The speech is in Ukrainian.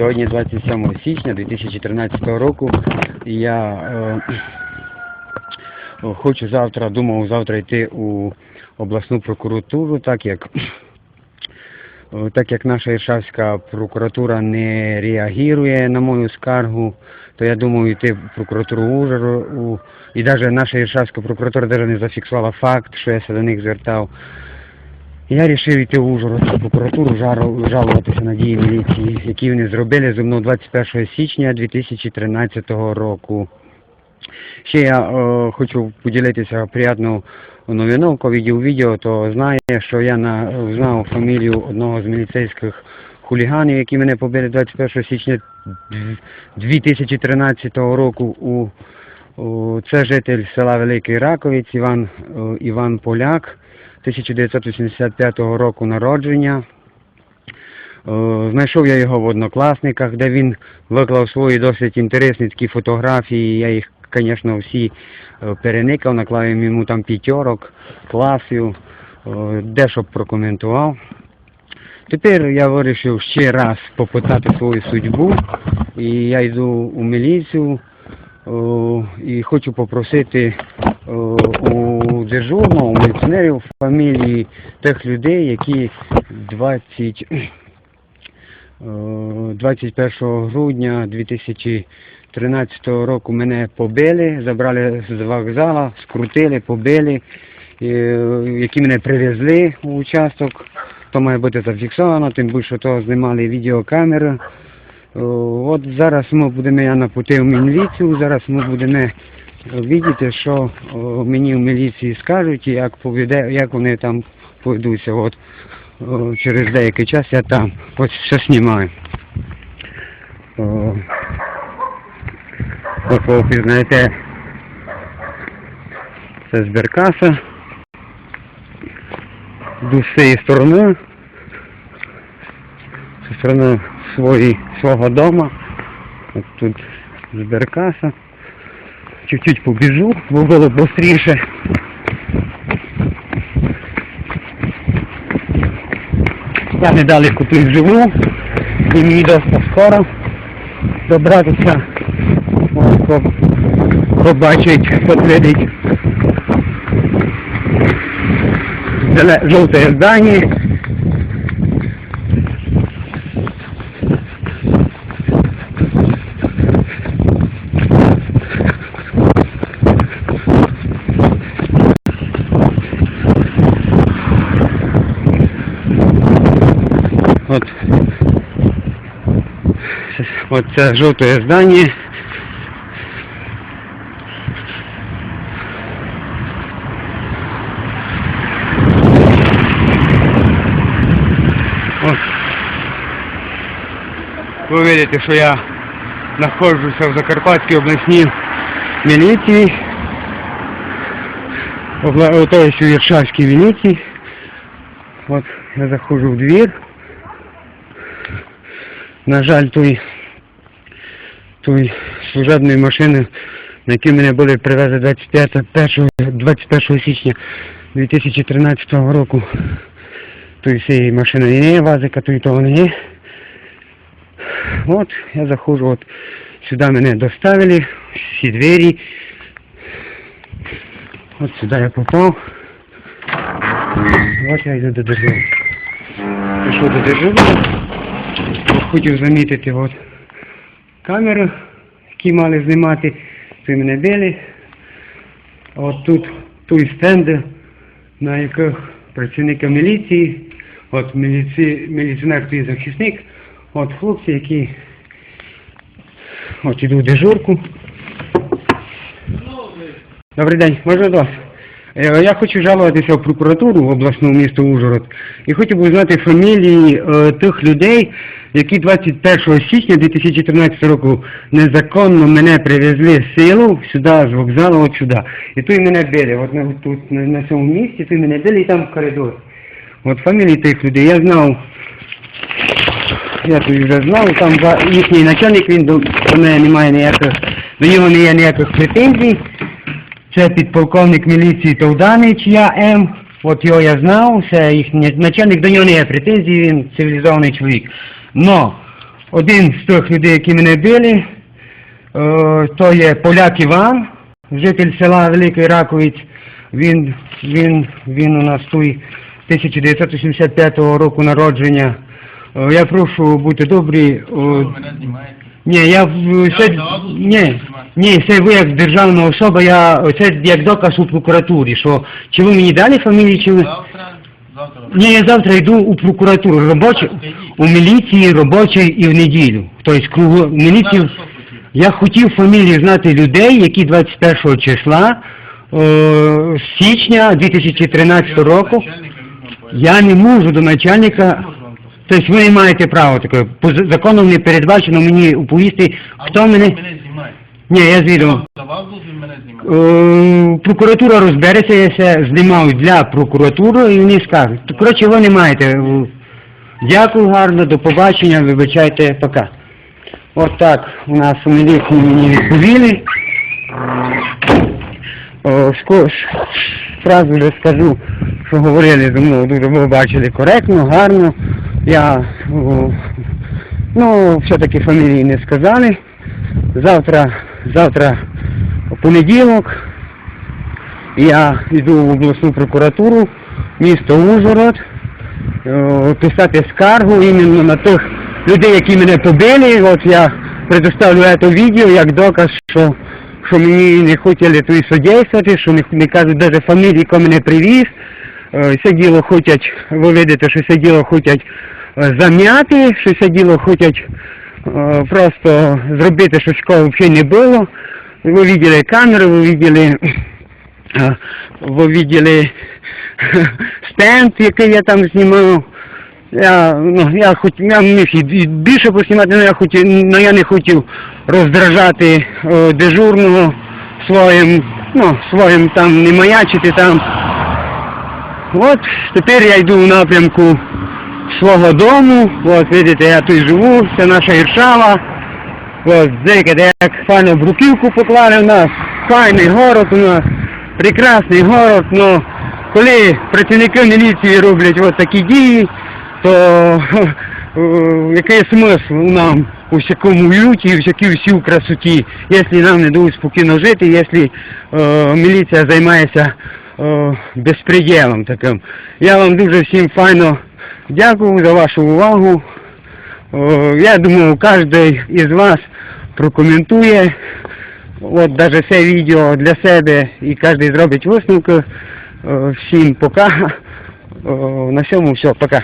Сьогодні 27 січня 2013 року. Я е, хочу завтра, думав завтра йти у обласну прокуратуру, так як так як наша Іршавська прокуратура не реагує на мою скаргу, то я думаю йти в прокуратуру Ужгороду. І навіть наша Іршавська прокуратура навіть не зафіксувала факт, що я до них звертав. Я вирішив йти в Ужгородську прокуратуру, жару- жалуватися на дії міліції, які вони зробили зі мною 21 січня 2013 року. Ще я е, хочу поділитися приємною новиною, видів відео, то знає, що я на, знав фамілію одного з міліцейських хуліганів, які мене побили 21 січня 2013 року у- це житель села Великий Раковець Іван, Іван Поляк, 1985 року народження. Знайшов я його в однокласниках, де він виклав свої досить інтересні фотографії. Я їх, звісно, всі переникав, наклав йому там п'ятерок, класів, дещо прокоментував. Тепер я вирішив ще раз попитати свою судьбу, і я йду у міліцію і хочу попросити у дежурного, у міліціонерів фамілії тих людей, які 20, 21 грудня 2013 року мене побили, забрали з вокзалу, скрутили, побили, е, які мене привезли у участок. То має бути зафіксовано, тим більше то знімали відеокамери. О, От зараз ми будемо, я напутив міліцію, зараз ми будемо бачити, що мені в міліції скажуть, і як, поведе, як вони там поведуться. От, через деякий час я там. Ось все знімаю. О, От ви впізнаєте, це зберкаса. Йду з цієї сторони. Зі сторони свої, свого дома. От тут зберкаса. Чуть-чуть побіжу, бо було швидше. Я недалеко тут живу, і мені досить скоро добратися. Побачить, підтвердить жовте здання. От. От це жовте здання. От. Ви бачите, що я знаходжуся в Закарпатській обласній міліції. Обла... То, що в Іршавській міліції. От я заходжу в двір. На жаль, той, той служебної машини, на якій мене були привезли 25, 1, 21 січня 2013 року. Той цієї машини не є, вазика, то і того не є. От, я заходжу, от сюди мене доставили, всі двері. От сюди я попав. От я йду до дежуру. Пішов до дежуру. Хотів замітити от камери, які мали знімати, то мене били. От тут той стенди, на яких працівники міліції, от міліці, міліціонер той захисник, от хлопці, які от іду дежурку. Добрий день, можна до вас? Е, Я хочу жалуватися в прокуратуру обласного міста Ужгород і хотів би знати фамілії е, тих людей, які 21 січня 2014 року незаконно мене привезли з силу сюди, з вокзалу, от сюди. І тут мене били, от на, тут на, на цьому місці, тут мене били і там в коридорі. От фамілії тих людей я знав, я тут вже знав, там за- їхній начальник, він до, до мене не має ніяких, до нього не є ніяких претензій. Це підполковник міліції Товданич, я М. От його я знав, це їхній начальник, до нього не є претензій, він цивілізований чоловік. Но один з тих людей, які мене били, е, то є поляк Іван, житель села Великий Раковець. Він, він, він у нас той 1985 року народження. Е, Я прошу бути добрі. Е, ні, я в це, зразу ні. Ні, це ви як державна особа, я це як доказ у прокуратурі, що чи ви мені дали фамілію, чи ви. Завтра, завтра. Ні, я завтра йду у прокуратуру, робочу, у міліції робочої і в неділю. Тобто кругу в міліцію. Що хотів? Я хотів фамілії знати людей, які 21 числа е, січня 2013 року. Я не можу до начальника. Можу вам. Тобто ви не маєте права такого. По з- законом не передбачено мені оповісти, А хто ви мене. Ні, я звідомо. Давав дозвіл мене знімати. Е, Прокуратура розбереться, я це знімаю для прокуратури і вони скажуть. То, Коротше, ви не маєте. е, Дякую гарно, до побачення, вибачайте, пока. От так у нас у міліції мені відповіли. О, ско- ш- Фразу вже скажу, що говорили зі мною, дуже ви бачили коректно, гарно. Я, о, ну, все-таки фамілії не сказали. Завтра, завтра понеділок я йду в обласну прокуратуру, місто Ужгород, е, писати скаргу іменно на тих людей, які мене побили. От я предоставлю це відео як доказ, що, що мені не хотіли тут содействувати, що не, не кажуть навіть фамілії, хто мене привіз. Це діло хочуть, ви видите, що це діло хочуть е, зам'яти, що це діло хочуть просто зробити, що такого взагалі не було. Ви видели камеру, ви видели, е, ви видели стенд, який я там знімав. Я, ну, я хоч я міг і більше поснімати, але я хотів, но я не хотів роздражати е, дежурного своїм, ну, своїм там не маячити там. От тепер я йду в напрямку свого дому. От видите, я тут живу, це наша Іршава. От де як файно бруківку поклали в нас, файний город у нас, прекрасний город, но коли працівники міліції роблять от такі дії, то е, який смисл нам у всякому люті, у всякій всій красоті, якщо нам не дають спокійно жити, якщо е, міліція займається е, безпреділом таким. Я вам дуже всім файно дякую за вашу увагу. Я думаю, кожен із вас прокоментує от навіть це відео для себе і кожен зробить висновки. Всім пока. На цьому все, пока.